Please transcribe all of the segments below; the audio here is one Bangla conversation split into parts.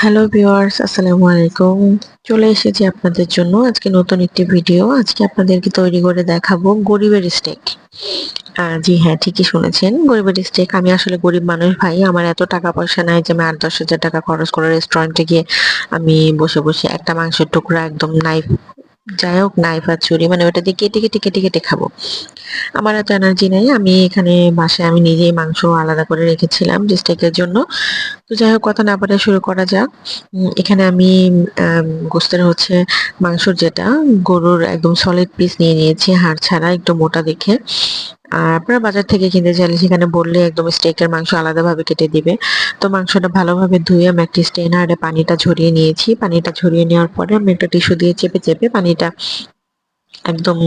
হ্যালো ভিওয়ার্স আসসালামু আলাইকুম। চলে এসেছি আপনাদের জন্য আজকে নতুন একটি ভিডিও আজকে আপনাদেরকে তৈরি করে দেখাবো গরিবের স্টেক জি হ্যাঁ ঠিকই শুনেছেন। গরিবের স্টেক আমি আসলে গরিব মানুষ ভাই। আমার এত টাকা পয়সা নাই যে আমি আট দশ হাজার টাকা খরচ করে রেস্টুরেন্টে গিয়ে আমি বসে বসে একটা মাংসের টুকরা একদম নাইফ যাই হোক নাইফ আর ছুরি মানে ওটা দিয়ে কেটে কেটে কেটে কেটে খাব। আমার এত এনার্জি নাই, আমি এখানে বাসায় আমি নিজেই মাংস আলাদা করে রেখেছিলাম যে স্টেকের জন্য। তো যাই হোক কথা না বলে শুরু করা যাক। এখানে আমি গোস্তের হচ্ছে মাংসর যেটা, গরুর একদম সলিড পিস নিয়ে নিয়েছি, হাড় ছাড়া, একটু মোটা দেখে। আর আপনারা বাজার থেকে কিনতে চাইলে সেখানে বললে একদম স্টেকের মাংস আলাদাভাবে কেটে দিবে। তো মাংসটা ভালোভাবে ধুয়ে আমি একটি স্টেনারে পানিটা ঝরিয়ে নিয়েছি। পানিটা ঝরিয়ে নেওয়ার পরে আমি একটা টিস্যু দিয়ে চেপে চেপে পানিটা একদম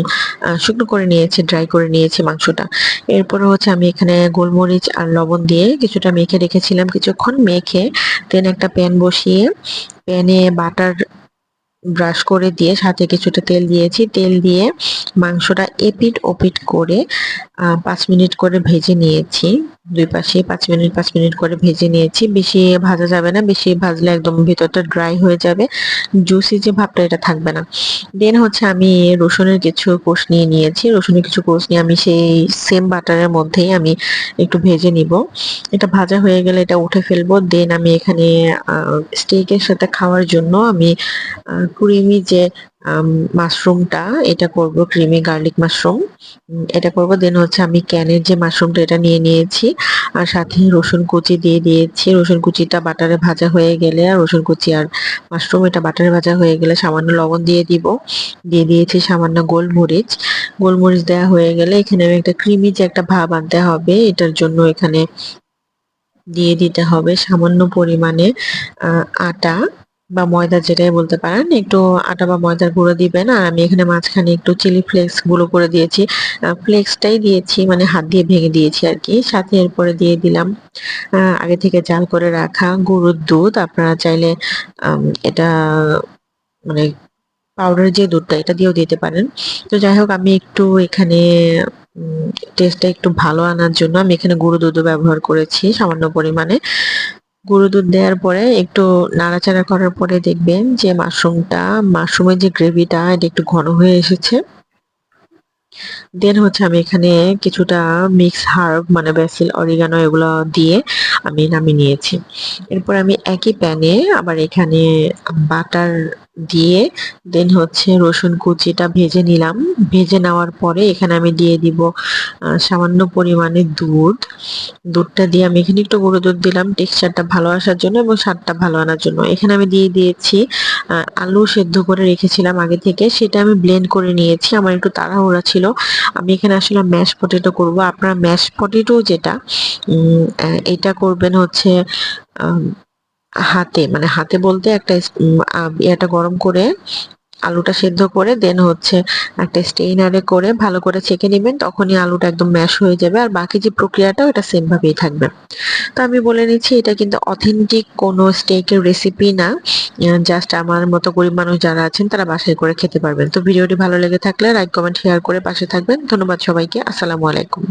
শুকনো করে নিয়েছি ড্রাই করে নিয়েছি মাংসটা। এরপরে হচ্ছে আমি এখানে গোলমরিচ আর লবণ দিয়ে কিছুটা মেখে রেখেছিলাম কিছুক্ষণ। মেখে দেন একটা প্যান বসিয়ে প্যানে বাটার ব্রাশ করে দিয়ে সাথে কিছুটা তেল দিয়েছি। তেল দিয়ে মাংসটা এপিট ওপিট করে পাঁচ মিনিট করে ভেজে নিয়েছি। দুই পাশে পাঁচ মিনিট পাঁচ মিনিট করে ভেজে নিয়েছি। বেশি ভাজা যাবে না, বেশি ভাজলে একদম ভিতরটা ড্রাই হয়ে যাবে। জুসি যে ভাবটা এটা থাকবে না। দেন হচ্ছে আমি রসুনের কিছু কোষ নিয়ে নিয়েছি। রসুনের কিছু কোষ নিয়ে আমি সেই সেম বাটারের মধ্যেই আমি একটু ভেজে নিব। এটা ভাজা হয়ে গেলে এটা উঠে ফেলব। দেন আমি এখানে স্টেকের সাথে খাওয়ার জন্য আমি ক্রিমি যে মাশরুমটা, এটা করব ক্রিমি গার্লিক মাশরুম। এটা করব, দেন হচ্ছে আমি ক্যানের যে মাশরুমটা, এটা নিয়ে নিয়েছি। আর সাথে রসুন কুচি দিয়ে দিয়েছি। রসুন কুচিটা বাটারে ভাজা হয়ে গেলে, আর রসুন কুচি আর মাশরুম, এটা বাটারে ভাজা হয়ে গেলে সামান্য লবণ দিয়ে দিব। দিয়ে দিয়েছি সামান্য গোলমরিচ। গোলমরিচ দেওয়া হয়ে গেলে এখানে আমি একটা ক্রিমি যে একটা ভাব আনতে হবে, এটার জন্য এখানে দিয়ে দিতে হবে সামান্য পরিমাণে আটা। বা ময়দা যেটাই বলতে পারেন, একটু আটা বা ময়দার গুঁড়ো দিবেন। আর আমি এখানে মাঝখানে একটু চিলি ফ্লেক্স গুঁড়ো করে দিয়েছি। ফ্লেক্সটাই দিয়েছি মানে হাত দিয়ে ভেঙে দিয়েছি আর কি। সাথে এরপরে দিয়ে দিলাম আগে থেকে জাল করে রাখা গরুর দুধ। আপনারা চাইলে এটা মানে পাউডার যে দুধটা, এটা দিয়েও দিতে পারেন। তো যাই হোক, আমি একটু এখানে টেস্টটা একটু ভালো আনার জন্য আমি এখানে গুঁড়ো দুধও ব্যবহার করেছি সামান্য পরিমাণে। গুঁড়ো দুধ দেওয়ার পরে একটু নাড়াচাড়া করার পরে দেখবেন যে মাশরুমটা, মাশরুমের যে গ্রেভিটা, এটা একটু ঘন হয়ে এসেছে। দেন হচ্ছে আমি এখানে কিছুটা মিক্স হার্ব মানে বেসিল অরিগানো এগুলো দিয়ে আমি নামিয়ে নিয়েছি। এরপর আমি একই প্যানে আবার এখানে বাটার দিয়ে, দেন হচ্ছে রসুন কুচিটা ভেজে নিলাম। ভেজে নেওয়ার পরে এখানে আমি দিয়ে দিব সামান্য পরিমাণে দুধ। দুধটা দিয়ে আমি এখানে একটু গুঁড়ো দুধ দিলাম টেক্সচারটা ভালো আসার জন্য এবং স্বাদটা ভালো আনার জন্য। এখানে আমি দিয়ে দিয়েছি আলু সেদ্ধ করে রেখেছিলাম আগে থেকে। সেটা আমি ব্লেন্ড করে নিয়েছি, আমার একটু তাড়াহুড়া ছিল। আমি এখানে আসলে ম্যাশ পটেটো করব। আপনার ম্যাশ পটেটো যেটা এটা করবেন হচ্ছে হাতে। মানে হাতে বলতে একটা এটা গরম করে আলুটা সেদ্ধ করে দেন হচ্ছে একটা স্টেইনারে করে ভালো করে ছেঁকে নেবেন, তখনই আলুটা একদম ম্যাশ হয়ে যাবে। আর বাকি যে প্রক্রিয়াটা ওটা সেম ভাবেই থাকবে। তো আমি বলে নিচ্ছি, এটা কিন্তু অথেন্টিক কোনো স্টেকের রেসিপি না। জাস্ট আমার মতো গরিব মানুষ যারা আছেন, তারা বাসায় করে খেতে পারবেন। তো ভিডিওটি ভালো লেগে থাকলে লাইক কমেন্ট শেয়ার করে পাশে থাকবেন। ধন্যবাদ সবাইকে। আসসালামু আলাইকুম।